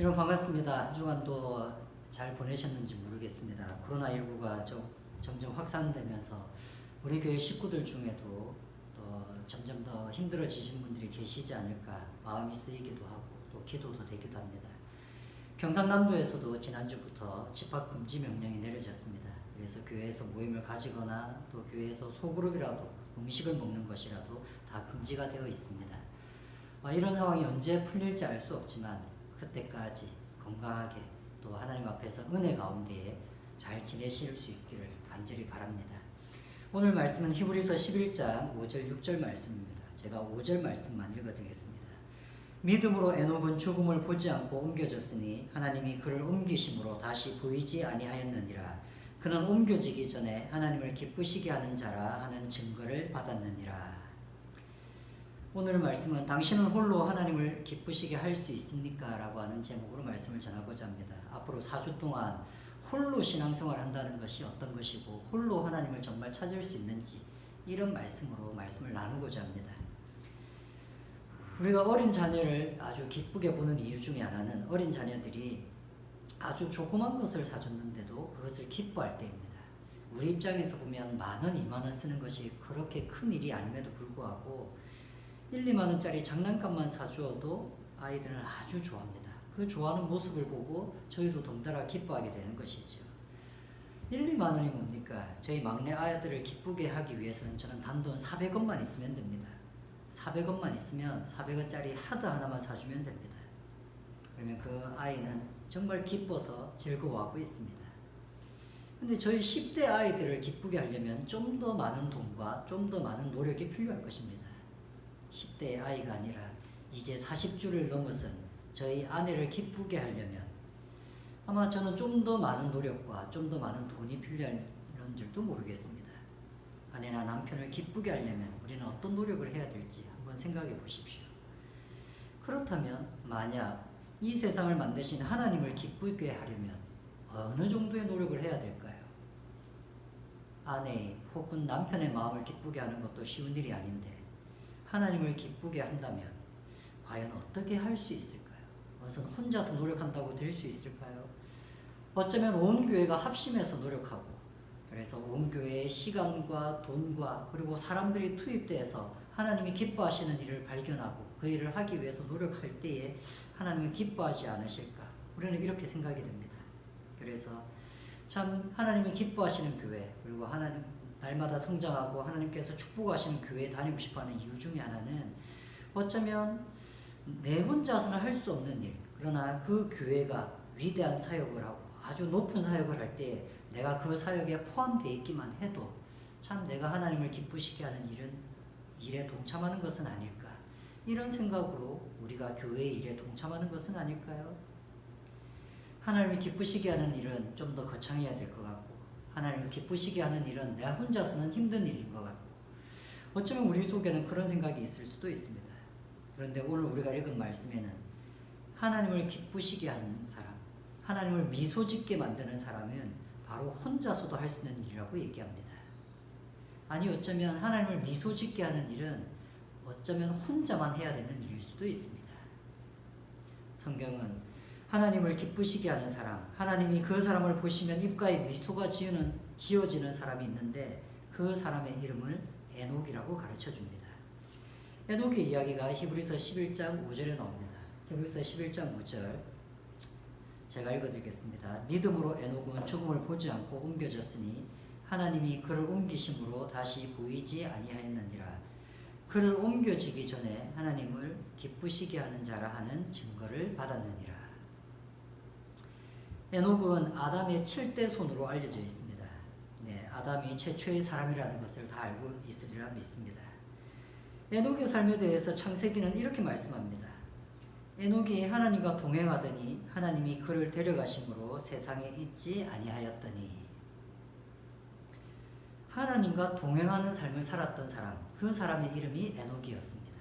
여러분 반갑습니다. 한 주간도 잘 보내셨는지 모르겠습니다. 코로나19가 좀 점점 확산되면서 우리 교회 식구들 중에도 또 점점 더 힘들어지신 분들이 계시지 않을까 마음이 쓰이기도 하고 또 기도도 되기도 합니다. 경상남도에서도 지난주부터 집합 금지 명령이 내려졌습니다. 그래서 교회에서 모임을 가지거나 또 교회에서 소그룹이라도 음식을 먹는 것이라도 다 금지가 되어 있습니다. 아, 이런 상황이 언제 풀릴지 알 수 없지만 그때까지 건강하게 또 하나님 앞에서 은혜 가운데에 잘 지내실 수 있기를 간절히 바랍니다. 오늘 말씀은 히브리서 11장 5절 6절 말씀입니다. 제가 5절 말씀만 읽어드리겠습니다. 믿음으로 에녹은 죽음을 보지 않고 옮겨졌으니 하나님이 그를 옮기심으로 다시 보이지 아니하였느니라. 그는 옮겨지기 전에 하나님을 기쁘시게 하는 자라 하는 증거를 받았느니라. 오늘 말씀은 당신은 홀로 하나님을 기쁘시게 할 수 있습니까? 라고 하는 제목으로 말씀을 전하고자 합니다. 앞으로 4주 동안 홀로 신앙생활 한다는 것이 어떤 것이고 홀로 하나님을 정말 찾을 수 있는지 이런 말씀으로 말씀을 나누고자 합니다. 우리가 어린 자녀를 아주 기쁘게 보는 이유 중에 하나는 어린 자녀들이 아주 조그만 것을 사줬는데도 그것을 기뻐할 때입니다. 우리 입장에서 보면 만 원, 이만 원 쓰는 것이 그렇게 큰 일이 아님에도 불구하고 1, 2만 원짜리 장난감만 사주어도 아이들은 아주 좋아합니다. 그 좋아하는 모습을 보고 저희도 덩달아 기뻐하게 되는 것이죠. 1, 2만 원이 뭡니까? 저희 막내 아이들을 기쁘게 하기 위해서는 저는 단돈 400원만 있으면 됩니다. 400원만 있으면 400원짜리 하드 하나만 사주면 됩니다. 그러면 그 아이는 정말 기뻐서 즐거워하고 있습니다. 근데 저희 10대 아이들을 기쁘게 하려면 좀 더 많은 돈과 좀 더 많은 노력이 필요할 것입니다. 10대의 아이가 아니라 이제 40주를 넘어선 저희 아내를 기쁘게 하려면 아마 저는 좀 더 많은 노력과 좀 더 많은 돈이 필요한 줄도 모르겠습니다. 아내나 남편을 기쁘게 하려면 우리는 어떤 노력을 해야 될지 한번 생각해 보십시오. 그렇다면 만약 이 세상을 만드신 하나님을 기쁘게 하려면 어느 정도의 노력을 해야 될까요? 아내 혹은 남편의 마음을 기쁘게 하는 것도 쉬운 일이 아닌데 하나님을 기쁘게 한다면 과연 어떻게 할 수 있을까요? 무슨 혼자서 노력한다고 될 수 있을까요? 어쩌면 온 교회가 합심해서 노력하고 그래서 온 교회의 시간과 돈과 그리고 사람들이 투입돼서 하나님이 기뻐하시는 일을 발견하고 그 일을 하기 위해서 노력할 때에 하나님이 기뻐하지 않으실까? 우리는 이렇게 생각이 됩니다. 그래서 참 하나님이 기뻐하시는 교회 그리고 하나님 날마다 성장하고 하나님께서 축복하시는 교회에 다니고 싶어하는 이유 중에 하나는 어쩌면 내 혼자서는 할 수 없는 일 그러나 그 교회가 위대한 사역을 하고 아주 높은 사역을 할 때 내가 그 사역에 포함되어 있기만 해도 참 내가 하나님을 기쁘시게 하는 일은 일에 동참하는 것은 아닐까 이런 생각으로 우리가 교회의 일에 동참하는 것은 아닐까요? 하나님을 기쁘시게 하는 일은 좀 더 거창해야 될 것 같고 하나님을 기쁘시게 하는 일은 내가 혼자서는 힘든 일인 것 같고 어쩌면 우리 속에는 그런 생각이 있을 수도 있습니다. 그런데 오늘 우리가 읽은 말씀에는 하나님을 기쁘시게 하는 사람, 하나님을 미소 짓게 만드는 사람은 바로 혼자서도 할 수 있는 일이라고 얘기합니다. 아니 어쩌면 하나님을 미소 짓게 하는 일은 어쩌면 혼자만 해야 되는 일일 수도 있습니다. 성경은 하나님을 기쁘시게 하는 사람, 하나님이 그 사람을 보시면 입가에 미소가 지어는, 지어지는 사람이 있는데 그 사람의 이름을 에녹이라고 가르쳐 줍니다. 에녹의 이야기가 히브리서 11장 5절에 나옵니다. 히브리서 11장 5절 제가 읽어드리겠습니다. 믿음으로 에녹은 죽음을 보지 않고 옮겨졌으니 하나님이 그를 옮기심으로 다시 보이지 아니하였느니라. 그를 옮겨지기 전에 하나님을 기쁘시게 하는 자라 하는 증거를 받았느니라. 에녹은 아담의 7대 손으로 알려져 있습니다. 네, 아담이 최초의 사람이라는 것을 다 알고 있으리라 믿습니다. 에녹의 삶에 대해서 창세기는 이렇게 말씀합니다. 에녹이 하나님과 동행하더니 하나님이 그를 데려가심으로 세상에 있지 아니하였더니 하나님과 동행하는 삶을 살았던 사람, 그 사람의 이름이 에녹이었습니다.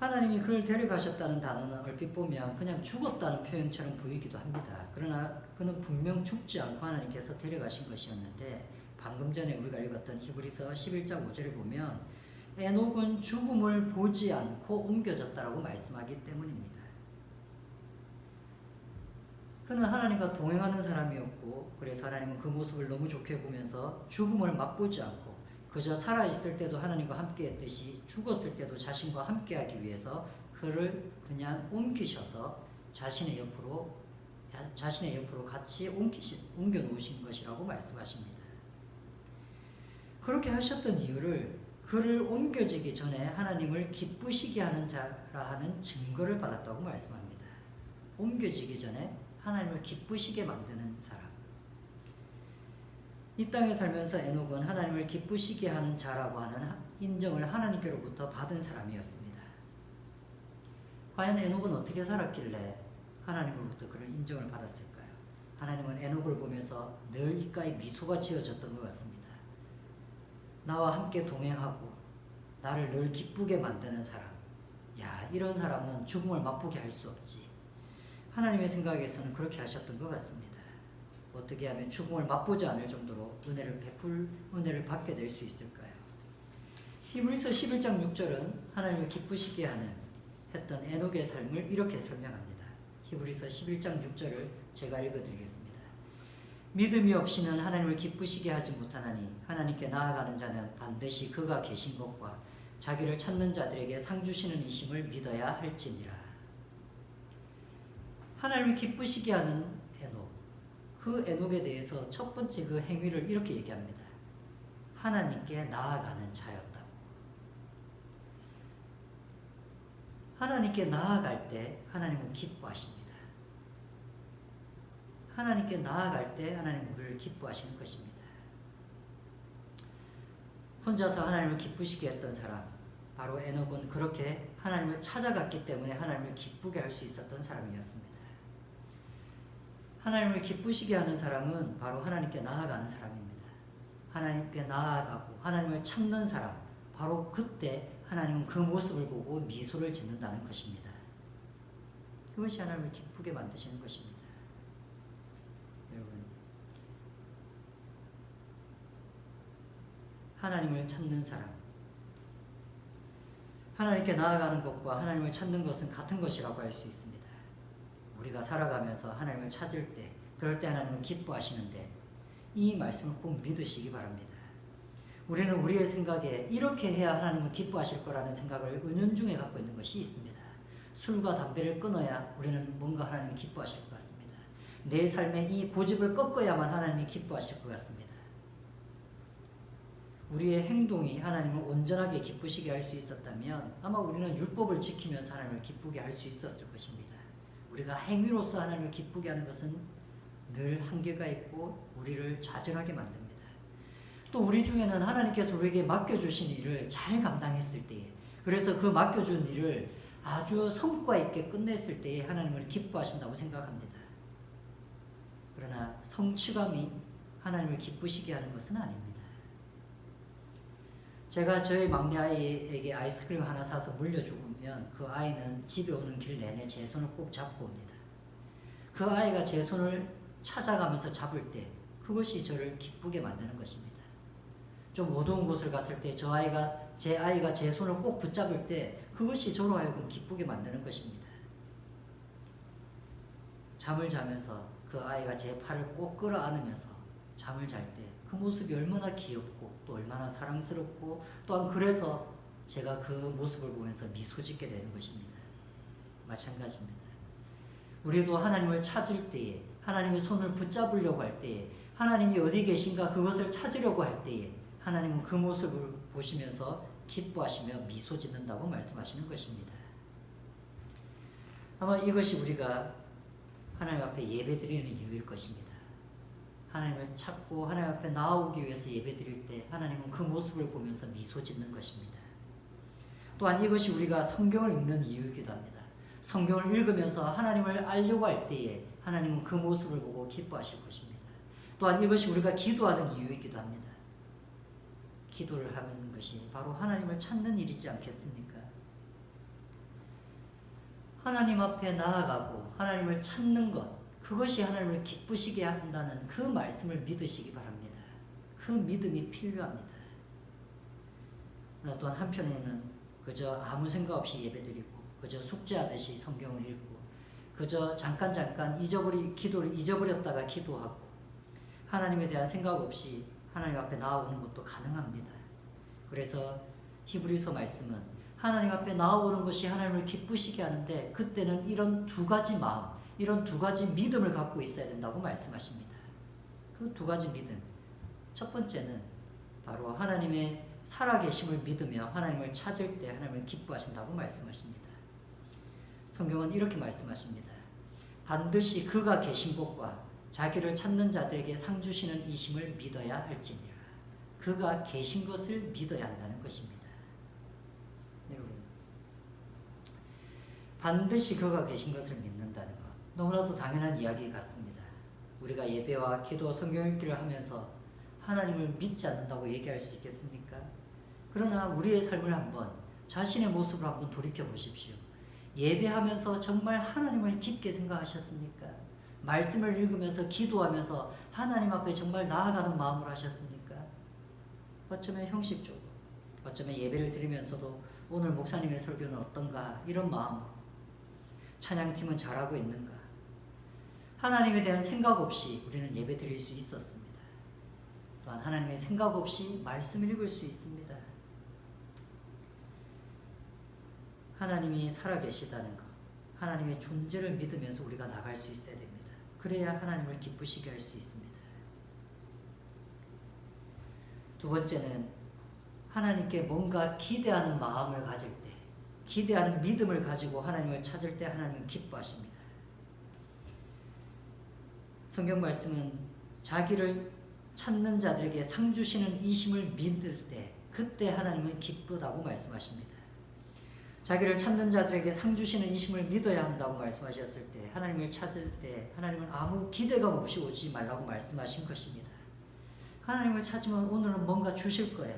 하나님이 그를 데려가셨다는 단어는 얼핏 보면 그냥 죽었다는 표현처럼 보이기도 합니다. 그러나 그는 분명 죽지 않고 하나님께서 데려가신 것이었는데 방금 전에 우리가 읽었던 히브리서 11장 5절에 보면 에녹은 죽음을 보지 않고 옮겨졌다라고 말씀하기 때문입니다. 그는 하나님과 동행하는 사람이었고 그래서 하나님은 그 모습을 너무 좋게 보면서 죽음을 맛보지 않고 그저 살아 있을 때도 하나님과 함께 했듯이 죽었을 때도 자신과 함께 하기 위해서 그를 그냥 옮기셔서 자신의 옆으로 자신의 옆으로 같이 옮기시, 옮겨 놓으신 것이라고 말씀하십니다. 그렇게 하셨던 이유를 그를 옮겨지기 전에 하나님을 기쁘시게 하는 자라 하는 증거를 받았다고 말씀합니다. 옮겨지기 전에 하나님을 기쁘시게 만드는 사람. 이 땅에 살면서 에녹은 하나님을 기쁘시게 하는 자라고 하는 인정을 하나님께로부터 받은 사람이었습니다. 과연 에녹은 어떻게 살았길래 하나님으로부터 그런 인정을 받았을까요? 하나님은 에녹을 보면서 늘 입가에 미소가 지어졌던 것 같습니다. 나와 함께 동행하고 나를 늘 기쁘게 만드는 사람. 야, 이런 사람은 죽음을 맛보게 할 수 없지. 하나님의 생각에서는 그렇게 하셨던 것 같습니다. 어떻게 하면 죽음을 맛보지 않을 정도로 은혜를 베풀 은혜를 받게 될 수 있을까요? 히브리서 11장 6절은 하나님을 기쁘시게 하는 했던 에녹의 삶을 이렇게 설명합니다. 히브리서 11장 6절을 제가 읽어드리겠습니다. 믿음이 없이는 하나님을 기쁘시게 하지 못하나니 하나님께 나아가는 자는 반드시 그가 계신 것과 자기를 찾는 자들에게 상 주시는 이심을 믿어야 할지니라. 하나님을 기쁘시게 하는. 그 에녹에 대해서 첫 번째 그 행위를 이렇게 얘기합니다. 하나님께 나아가는 자였다고. 하나님께 나아갈 때 하나님은 기뻐하십니다. 하나님께 나아갈 때 하나님 우리를 기뻐하시는 것입니다. 혼자서 하나님을 기쁘시게 했던 사람, 바로 에녹은 그렇게 하나님을 찾아갔기 때문에 하나님을 기쁘게 할 수 있었던 사람이었습니다. 하나님을 기쁘시게 하는 사람은 바로 하나님께 나아가는 사람입니다. 하나님께 나아가고 하나님을 찾는 사람, 바로 그때 하나님은 그 모습을 보고 미소를 짓는다는 것입니다. 그것이 하나님을 기쁘게 만드시는 것입니다. 여러분, 하나님을 찾는 사람, 하나님께 나아가는 것과 하나님을 찾는 것은 같은 것이라고 할 수 있습니다. 우리가 살아가면서 하나님을 찾을 때, 그럴 때 하나님은 기뻐하시는데 이 말씀을 꼭 믿으시기 바랍니다. 우리는 우리의 생각에 이렇게 해야 하나님은 기뻐하실 거라는 생각을 은연중에 갖고 있는 것이 있습니다. 술과 담배를 끊어야 우리는 뭔가 하나님이 기뻐하실 것 같습니다. 내 삶에 이 고집을 꺾어야만 하나님이 기뻐하실 것 같습니다. 우리의 행동이 하나님을 온전하게 기쁘시게 할 수 있었다면 아마 우리는 율법을 지키면서 하나님을 기쁘게 할 수 있었을 것입니다. 우리가 행위로서 하나님을 기쁘게 하는 것은 늘 한계가 있고 우리를 좌절하게 만듭니다. 또 우리 중에는 하나님께서 우리에게 맡겨주신 일을 잘 감당했을 때에 그래서 그 맡겨준 일을 아주 성과 있게 끝냈을 때에 하나님을 기뻐하신다고 생각합니다. 그러나 성취감이 하나님을 기쁘시게 하는 것은 아닙니다. 제가 저희 막내 아이에게 아이스크림 하나 사서 물려주면 그 아이는 집에 오는 길 내내 제 손을 꼭 잡고 옵니다. 그 아이가 제 손을 찾아가면서 잡을 때 그것이 저를 기쁘게 만드는 것입니다. 좀 어두운 곳을 갔을 때 저 아이가 제 아이가 제 손을 꼭 붙잡을 때 그것이 저로 하여금 기쁘게 만드는 것입니다. 잠을 자면서 그 아이가 제 팔을 꼭 끌어안으면서 잠을 잘 때 그 모습이 얼마나 귀엽고 또 얼마나 사랑스럽고 또한 그래서 제가 그 모습을 보면서 미소 짓게 되는 것입니다. 마찬가지입니다. 우리도 하나님을 찾을 때에 하나님의 손을 붙잡으려고 할 때에 하나님이 어디 계신가 그것을 찾으려고 할 때에 하나님은 그 모습을 보시면서 기뻐하시며 미소 짓는다고 말씀하시는 것입니다. 아마 이것이 우리가 하나님 앞에 예배드리는 이유일 것입니다. 하나님을 찾고 하나님 앞에 나오기 위해서 예배드릴 때 하나님은 그 모습을 보면서 미소 짓는 것입니다. 또한 이것이 우리가 성경을 읽는 이유이기도 합니다. 성경을 읽으면서 하나님을 알려고 할 때에 하나님은 그 모습을 보고 기뻐하실 것입니다. 또한 이것이 우리가 기도하는 이유이기도 합니다. 기도를 하는 것이 바로 하나님을 찾는 일이지 않겠습니까? 하나님 앞에 나아가고 하나님을 찾는 것, 그것이 하나님을 기쁘시게 한다는 그 말씀을 믿으시기 바랍니다. 그 믿음이 필요합니다. 나 또한 한편으로는 그저 아무 생각 없이 예배드리고 그저 숙제하듯이 성경을 읽고 그저 잠깐 잠깐 잊어버리 기도를 잊어버렸다가 기도하고 하나님에 대한 생각 없이 하나님 앞에 나아오는 것도 가능합니다. 그래서 히브리서 말씀은 하나님 앞에 나아오는 것이 하나님을 기쁘시게 하는데 그때는 이런 두 가지 마음, 이런 두 가지 믿음을 갖고 있어야 된다고 말씀하십니다. 그 두 가지 믿음. 첫 번째는 바로 하나님의 살아계심을 믿으며 하나님을 찾을 때 하나님을 기뻐하신다고 말씀하십니다. 성경은 이렇게 말씀하십니다. 반드시 그가 계신 곳과 자기를 찾는 자들에게 상 주시는 이심을 믿어야 할지니라. 그가 계신 것을 믿어야 한다는 것입니다. 여러분, 반드시 그가 계신 것을 것 너무나도 당연한 이야기 같습니다. 우리가 예배와 기도, 성경 읽기를 하면서 하나님을 믿지 않는다고 얘기할 수 있겠습니까? 그러나 우리의 삶을 한번 자신의 모습을 한번 돌이켜 보십시오. 예배하면서 정말 하나님을 깊게 생각하셨습니까? 말씀을 읽으면서 기도하면서 하나님 앞에 정말 나아가는 마음으로 하셨습니까? 어쩌면 형식적으로, 어쩌면 예배를 드리면서도 오늘 목사님의 설교는 어떤가 이런 마음으로 찬양팀은 잘하고 있는가 하나님에 대한 생각 없이 우리는 예배 드릴 수 있었습니다. 또한 하나님의 생각 없이 말씀을 읽을 수 있습니다. 하나님이 살아계시다는 것, 하나님의 존재를 믿으면서 우리가 나갈 수 있어야 됩니다. 그래야 하나님을 기쁘시게 할 수 있습니다. 두 번째는 하나님께 뭔가 기대하는 마음을 가질 때, 기대하는 믿음을 가지고 하나님을 찾을 때 하나님은 기뻐하십니다. 성경 말씀은 자기를 찾는 자들에게 상 주시는 이심을 믿을 때 그때 하나님은 기쁘다고 말씀하십니다. 자기를 찾는 자들에게 상 주시는 이심을 믿어야 한다고 말씀하셨을 때 하나님을 찾을 때 하나님은 아무 기대감 없이 오지 말라고 말씀하신 것입니다. 하나님을 찾으면 오늘은 뭔가 주실 거야.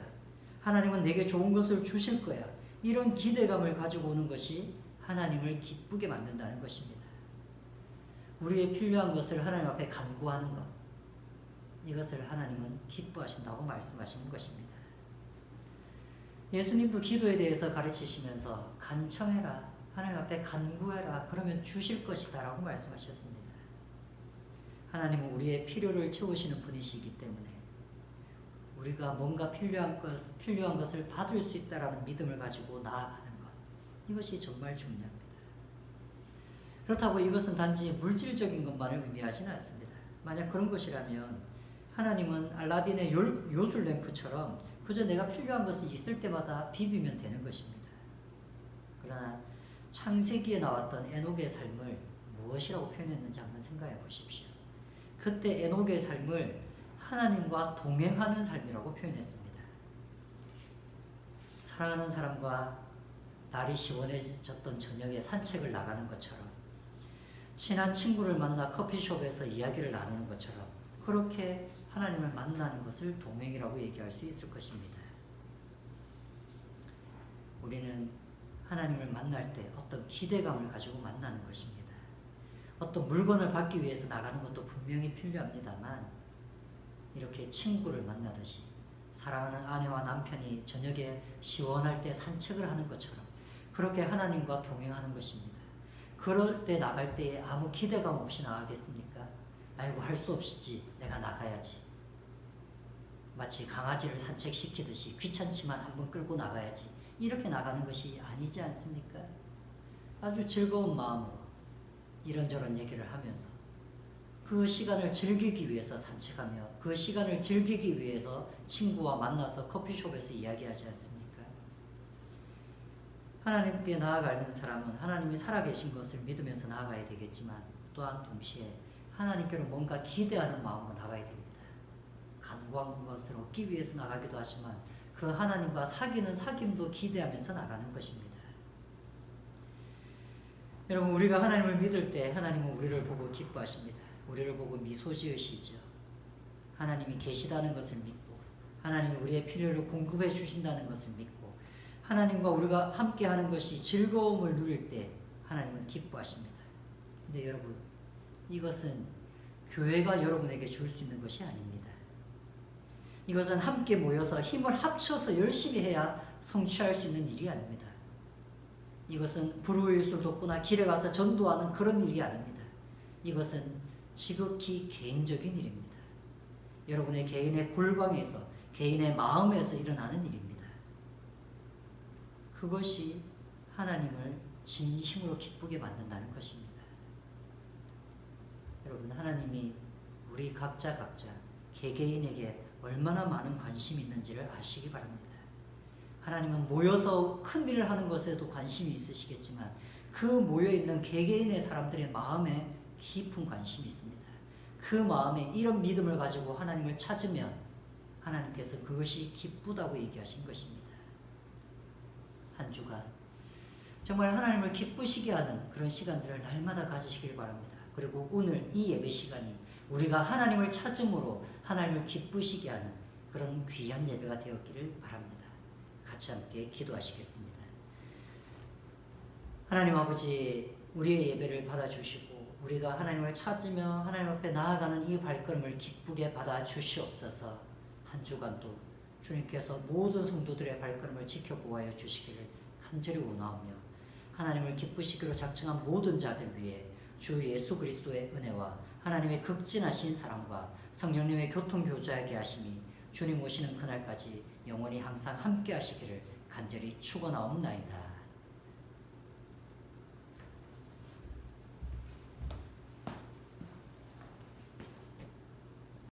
하나님은 내게 좋은 것을 주실 거야. 이런 기대감을 가지고 오는 것이 하나님을 기쁘게 만든다는 것입니다. 우리의 필요한 것을 하나님 앞에 간구하는 것. 이것을 하나님은 기뻐하신다고 말씀하시는 것입니다. 예수님도 기도에 대해서 가르치시면서 간청해라. 하나님 앞에 간구해라. 그러면 주실 것이다. 라고 말씀하셨습니다. 하나님은 우리의 필요를 채우시는 분이시기 때문에 우리가 뭔가 필요한 것, 필요한 것을 받을 수 있다라는 믿음을 가지고 나아가는 것. 이것이 정말 중요합니다. 그렇다고 이것은 단지 물질적인 것만을 의미하지는 않습니다. 만약 그런 것이라면 하나님은 알라딘의 요술 램프처럼 그저 내가 필요한 것이 있을 때마다 비비면 되는 것입니다. 그러나 창세기에 나왔던 에녹의 삶을 무엇이라고 표현했는지 한번 생각해 보십시오. 그때 에녹의 삶을 하나님과 동행하는 삶이라고 표현했습니다. 사랑하는 사람과 날이 시원해졌던 저녁에 산책을 나가는 것처럼 친한 친구를 만나 커피숍에서 이야기를 나누는 것처럼 그렇게 하나님을 만나는 것을 동행이라고 얘기할 수 있을 것입니다. 우리는 하나님을 만날 때 어떤 기대감을 가지고 만나는 것입니다. 어떤 물건을 받기 위해서 나가는 것도 분명히 필요합니다만 이렇게 친구를 만나듯이 사랑하는 아내와 남편이 저녁에 시원할 때 산책을 하는 것처럼 그렇게 하나님과 동행하는 것입니다. 그럴 때 나갈 때에 아무 기대감 없이 나가겠습니까? 아이고 할 수 없이지 내가 나가야지. 마치 강아지를 산책시키듯이 귀찮지만 한번 끌고 나가야지. 이렇게 나가는 것이 아니지 않습니까? 아주 즐거운 마음으로 이런저런 얘기를 하면서 그 시간을 즐기기 위해서 산책하며 그 시간을 즐기기 위해서 친구와 만나서 커피숍에서 이야기하지 않습니까? 하나님께 나아가는 사람은 하나님이 살아계신 것을 믿으면서 나아가야 되겠지만 또한 동시에 하나님께로 뭔가 기대하는 마음으로 나가야 됩니다. 간구한 것을 얻기 위해서 나가기도 하지만 그 하나님과 사귀는 사귐도 기대하면서 나가는 것입니다. 여러분 우리가 하나님을 믿을 때 하나님은 우리를 보고 기뻐하십니다. 우리를 보고 미소 지으시죠. 하나님이 계시다는 것을 믿고 하나님이 우리의 필요를 공급해 주신다는 것을 믿고 하나님과 우리가 함께 하는 것이 즐거움을 누릴 때 하나님은 기뻐하십니다. 근데 여러분 이것은 교회가 여러분에게 줄 수 있는 것이 아닙니다. 이것은 함께 모여서 힘을 합쳐서 열심히 해야 성취할 수 있는 일이 아닙니다. 이것은 불우일술 돕거나 길에 가서 전도하는 그런 일이 아닙니다. 이것은 지극히 개인적인 일입니다. 여러분의 개인의 골방에서 개인의 마음에서 일어나는 일입니다. 그것이 하나님을 진심으로 기쁘게 만든다는 것입니다. 여러분 하나님이 우리 각자 각자 개개인에게 얼마나 많은 관심이 있는지를 아시기 바랍니다. 하나님은 모여서 큰 일을 하는 것에도 관심이 있으시겠지만 그 모여 있는 개개인의 사람들의 마음에 깊은 관심이 있습니다. 그 마음에 이런 믿음을 가지고 하나님을 찾으면 하나님께서 그것이 기쁘다고 얘기하신 것입니다. 한 주간 정말 하나님을 기쁘시게 하는 그런 시간들을 날마다 가지시길 바랍니다. 그리고 오늘 이 예배 시간이 우리가 하나님을 찾음으로 하나님을 기쁘시게 하는 그런 귀한 예배가 되었기를 바랍니다. 같이 함께 기도하시겠습니다. 하나님 아버지, 우리의 예배를 받아주시고, 우리가 하나님을 찾으며 하나님 앞에 나아가는 이 발걸음을 기쁘게 받아 주시옵소서 한 주간도 주님께서 모든 성도들의 발걸음을 지켜보아여 주시기를 간절히 원하오며, 하나님을 기쁘시기로 작정한 모든 자들 위해 주 예수 그리스도의 은혜와 하나님의 극진하신 사랑과 성령님의 교통 교제하게 하심이 주님 오시는 그날까지 영원히 항상 함께 하시기를 간절히 축원하옵나이다.